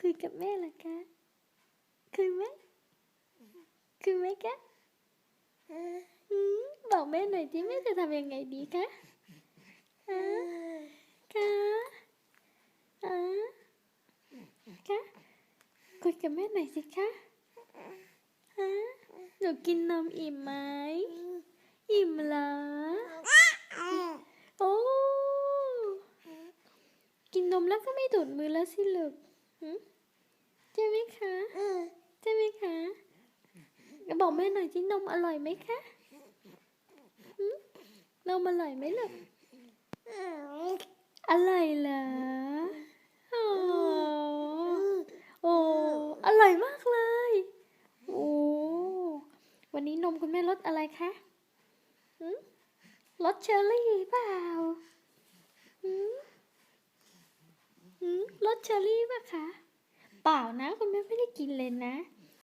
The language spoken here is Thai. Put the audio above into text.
คุยกับแม่เหรอคะคุยไหมคุยไหมคะบอกแม่หน่อยที่แม่จะทำยังไงดีคะฮะคะอะคะคุยกับแม่หน่อยสิคะฮะหนูกินนมอิ่มไหม อิ่มเหรอ โอ้ กินนมแล้วก็ไม่ดูดมือแล้วสิลูก ใช่ไหมคะใช่ไหมคะบอกแม่หน่อยที่นมอร่อยไหมคะหึนมอร่อยไหมลูกอร่อยเหรอโอ้โอ้อร่อยมากเลยโอ้วันนี้นมคุณแม่รสอะไรคะหืมรสเชอร์รี่เปล่าหืมหืมรส เชอร์รี่ป่ะคะ เปล่านะ คุณแม่ไม่ได้กินเลยนะ